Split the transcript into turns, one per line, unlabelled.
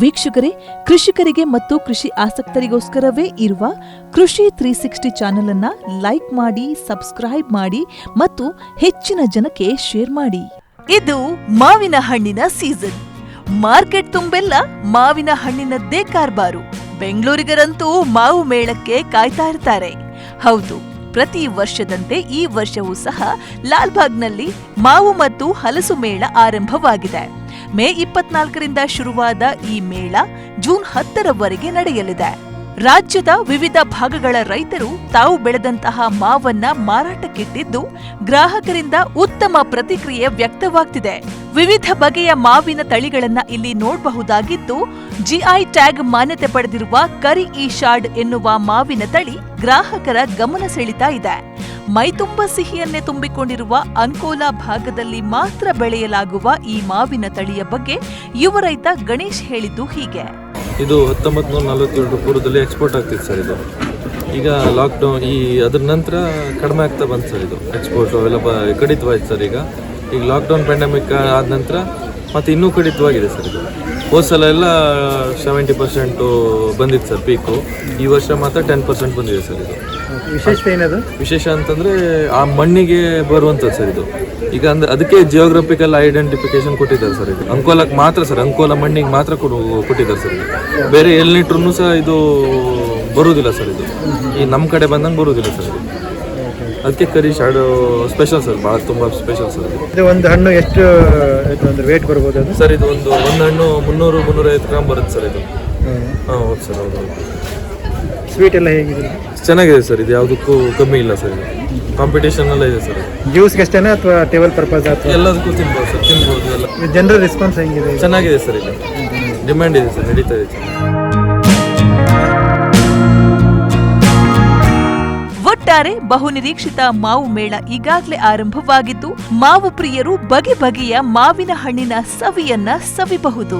ವೀಕ್ಷಕರೇ, ಕೃಷಿಕರಿಗೆ ಮತ್ತು ಕೃಷಿ ಆಸಕ್ತರಿಗೋಸ್ಕರವೇ ಇರುವ ಕೃಷಿ ತ್ರೀ ಸಿಕ್ಸ್ಟಿ ಚಾನೆಲ್ ಅನ್ನ ಲೈಕ್ ಮಾಡಿ, ಸಬ್ಸ್ಕ್ರೈಬ್ ಮಾಡಿ ಮತ್ತು ಹೆಚ್ಚಿನ ಜನಕ್ಕೆ ಶೇರ್ ಮಾಡಿ. ಇದು ಮಾವಿನ ಹಣ್ಣಿನ ಸೀಸನ್. ಮಾರ್ಕೆಟ್ ತುಂಬೆಲ್ಲ ಮಾವಿನ ಹಣ್ಣಿನದ್ದೇ ಕಾರ್ಬಾರು. ಬೆಂಗಳೂರಿಗರಂತೂ ಮಾವು ಮೇಳಕ್ಕೆ ಕಾಯ್ತಾ ಇರ್ತಾರೆ. ಹೌದು, ಪ್ರತಿ ವರ್ಷದಂತೆ ಈ ವರ್ಷವೂ ಸಹ ಲಾಲ್ಬಾಗ್ನಲ್ಲಿ ಮಾವು ಮತ್ತು ಹಲಸು ಮೇಳ ಆರಂಭವಾಗಿದೆ. ಮೇ ಇಪ್ಪತ್ನಾಲ್ಕರಿಂದ ಶುರುವಾದ ಈ ಮೇಳ ಜೂನ್ ಹತ್ತರವರೆಗೆ ನಡೆಯಲಿದೆ. ರಾಜ್ಯದ ವಿವಿಧ ಭಾಗಗಳ ರೈತರು ತಾವು ಬೆಳೆದಂತಹ ಮಾವನ್ನ ಮಾರಾಟಕ್ಕಿಟ್ಟಿದ್ದು ಗ್ರಾಹಕರಿಂದ ಉತ್ತಮ ಪ್ರತಿಕ್ರಿಯೆ ವ್ಯಕ್ತವಾಗ್ತಿದೆ. ವಿವಿಧ ಬಗೆಯ ಮಾವಿನ ತಳಿಗಳನ್ನ ಇಲ್ಲಿ ನೋಡಬಹುದಾಗಿದ್ದು, ಜಿಐ ಟ್ಯಾಗ್ ಮಾನ್ಯತೆ ಪಡೆದಿರುವ ಕರಿ ಈ ಶಾರ್ಡ್ ಎನ್ನುವ ಮಾವಿನ ತಳಿ ಗ್ರಾಹಕರ ಗಮನ ಸೆಳೀತಾ ಇದೆ. ಮೈತುಂಬ ಸಿಹಿಯನ್ನೇ ತುಂಬಿಕೊಂಡಿರುವ ಅಂಕೋಲಾ ಭಾಗದಲ್ಲಿ ಮಾತ್ರ ಬೆಳೆಯಲಾಗುವ ಈ ಮಾವಿನ ತಳಿಯ ಬಗ್ಗೆ ಯುವ ರೈತ ಗಣೇಶ್ ಹೇಳಿದ್ದು ಹೀಗೆ.
ಇದು ಹತ್ತೊಂಬತ್ತು ಪೂರ್ವದಲ್ಲಿ ಎಕ್ಸ್ಪೋರ್ಟ್ ಆಗ್ತಿತ್ತು ಸರ್ ಇದು. ಈಗ ಲಾಕ್ಡೌನ್ ಈ ಅದ್ರ ನಂತರ ಕಡಿಮೆ ಆಗ್ತಾ ಬಂತು ಸರ್ ಇದು ಎಕ್ಸ್ಪೋರ್ಟ್ ಅವೆಲ್ಲ ಬ, ಕಡಿತವಾಯ್ತು ಸರ್ ಈಗ. ಈಗ ಲಾಕ್ಡೌನ್ ಪ್ಯಾಂಡಮಿಕ್ ಆದ ನಂತರ ಮತ್ತೆ ಇನ್ನೂ ಕಡಿತವಾಗಿದೆ ಸರ್ ಇದು. ಹೋದ ಸಲ ಎಲ್ಲ ಸೆವೆಂಟಿ ಪರ್ಸೆಂಟು ಬಂದಿತ್ತು ಸರ್ ಪೀಕು ಈ ವರ್ಷ ಮಾತ್ರ ಟೆನ್ ಪರ್ಸೆಂಟ್ ಬಂದಿದೆ ಸರ್ ಇದು.
ವಿಶೇಷತೆ ಏನದು?
ವಿಶೇಷ ಅಂತಂದರೆ ಆ ಮಣ್ಣಿಗೆ ಬರುವಂಥದ್ದು ಸರ್ ಇದು. ಈಗ ಅಂದ್ರೆ ಅದಕ್ಕೆ ಜಿಯೋಗ್ರಫಿಕಲ್ ಐಡೆಂಟಿಫಿಕೇಶನ್ ಕೊಟ್ಟಿದ್ದಾರೆ ಸರ್ ಇದು. ಅಂಕೋಲಕ್ಕೆ ಮಾತ್ರ ಸರ್ ಅಂಕೋಲ ಮಣ್ಣಿಗೆ ಮಾತ್ರ ಕೊಡು- ಕೊಟ್ಟಿದ್ದಾರೆ ಸರ್ ಇದು. ಬೇರೆ ಎಲ್ಲಿಟ್ರು ಸಹ ಇದು ಬರುವುದಿಲ್ಲ ಸರ್ ಇದು. ಈ ನಮ್ಮ ಕಡೆ ಬಂದಂಗೆ ಬರುವುದಿಲ್ಲ ಸರ್ ಇದು. ಅದಕ್ಕೆ ಕರಿ ಶಾಡು ಸ್ಪೆಷಲ್ ಸರ್ ಭಾಳ ತುಂಬ ಸ್ಪೆಷಲ್ ಸರ್. ಇದು
ಒಂದು ಹಣ್ಣು ಎಷ್ಟು ಇದು ಅಂದ್ರೆ ವೇಟ್ ಬರ್ಬೋದು ಅದು?
ಸರ್ ಇದು ಒಂದು ಒಂದು ಹಣ್ಣು ಮುನ್ನೂರು ಮುನ್ನೂರೈವತ್ತು ಗ್ರಾಮ್ ಬರುತ್ತೆ ಸರ್ ಇದು. ಹಾಂ ಹೌದು ಸರ್ ಹೌದು
ಸ್ವೀಟ್ ಎಲ್ಲ ಹೇಗಿದೆ?
ಚೆನ್ನಾಗಿದೆ ಸರ್ ಇದು ಯಾವುದಕ್ಕೂ ಕಮ್ಮಿ ಇಲ್ಲ ಸರ್ ಇದು. ಕಾಂಪಿಟೇಷನ್ ಎಲ್ಲ ಇದೆ ಸರ್
ಜ್ಯೂಸ್ಗೆ ಅಷ್ಟೇನಾ ಅಥವಾ ಟೇಬಲ್ ಪರ್ಪಸ್ ಅಥವಾ?
ಎಲ್ಲದಕ್ಕೂ ತಿನ್ಬೋದು ಸರ್ ತಿನ್ಬೋದು ಎಲ್ಲ.
ಜನರಲ್ ರೆಸ್ಪಾನ್ಸ್ ಹೆಂಗಿದೆ?
ಚೆನ್ನಾಗಿದೆ ಸರ್ ಇದು. ಡಿಮ್ಯಾಂಡ್ ಇದೆ ಸರ್ ನಡೀತಾ ಇದೆ
ಒಟ್ಟಾರೆ ಬಹುನಿರೀಕ್ಷಿತ ಮಾವು ಮೇಳ ಈಗಾಗಲೇ ಆರಂಭವಾಗಿದ್ದು ಮಾವು ಪ್ರಿಯರು ಬಗೆ ಬಗೆಯ ಮಾವಿನ ಹಣ್ಣಿನ ಸವಿಯನ್ನ ಸವಿಬಹುದು.